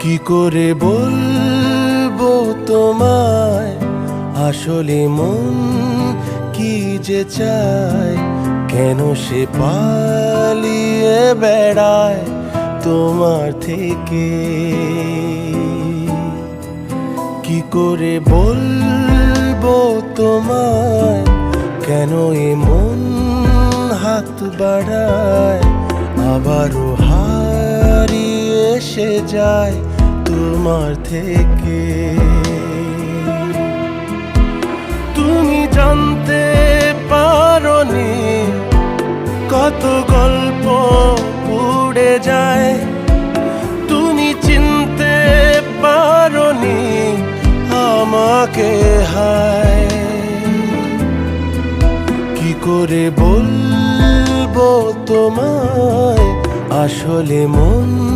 কি করে বলব তোমায়? আসলে মন কি যে চায়? কেন সে পালিয়ে বেড়ায় তোমার থেকে? কি করে বলব তোমায়? কেন এ মন হাত বাড়ায়? আবারও হারিয়ে এসে যায় তোমার থেকে। তুমি জানতে পারোনি কত গল্প উড়ে যায়। তুমি চিনতে পারোনি আমাকে হায়। কি করে বলব তোমায় আসলে মন